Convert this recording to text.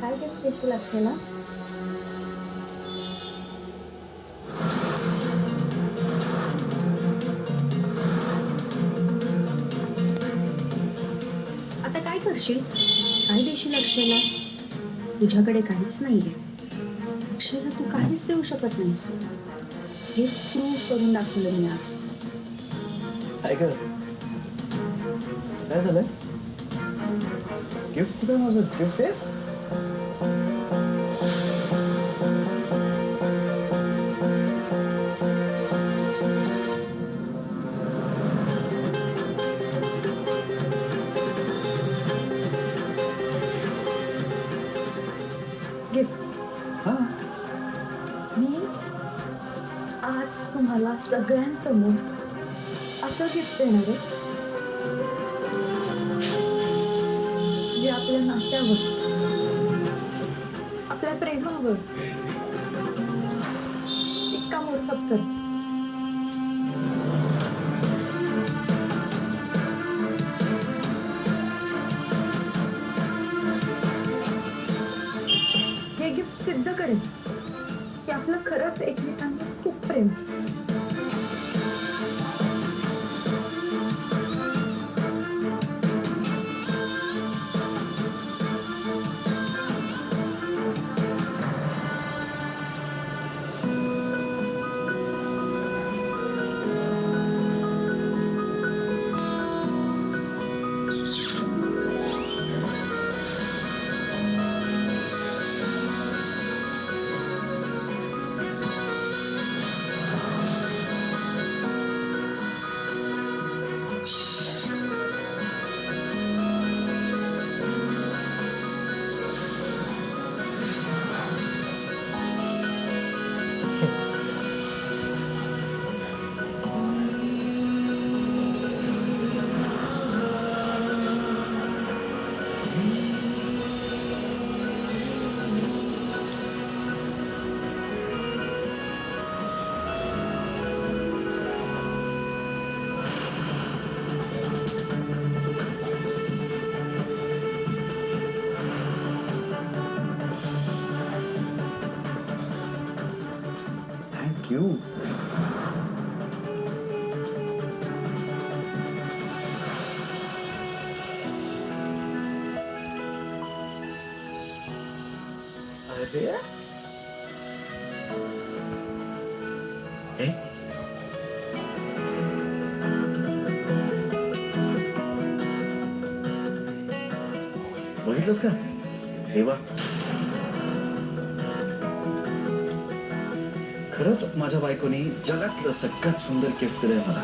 काय गिफ्ट देशील अक्षयला आता काय करशील? काय देशील अक्षयला तुझ्याकडे काहीच नाहीये. अक्षयला तू काहीच देऊ शकत नाहीस. हे प्रूव्ह करून दाखवलं मी आज. काय झालं? काय झालंय गिफ्ट कुठे माझं गिफ्ट आहे गिफ्ट हा मी आज तुम्हाला सगळ्यांसमोर असं गिफ्ट देणार आहे आपल्या नात्यावर. आपल्या प्रेमावर. इतका मोठा कर. हे गिफ्ट सिद्ध करेल की आपलं खरंच एकमेकांना खूप प्रेम आहे. बघितलंस का हे बा खरंच माझ्या बायकोनी जगातलं सगळ्यात सुंदर गिफ्ट दिलंय मला.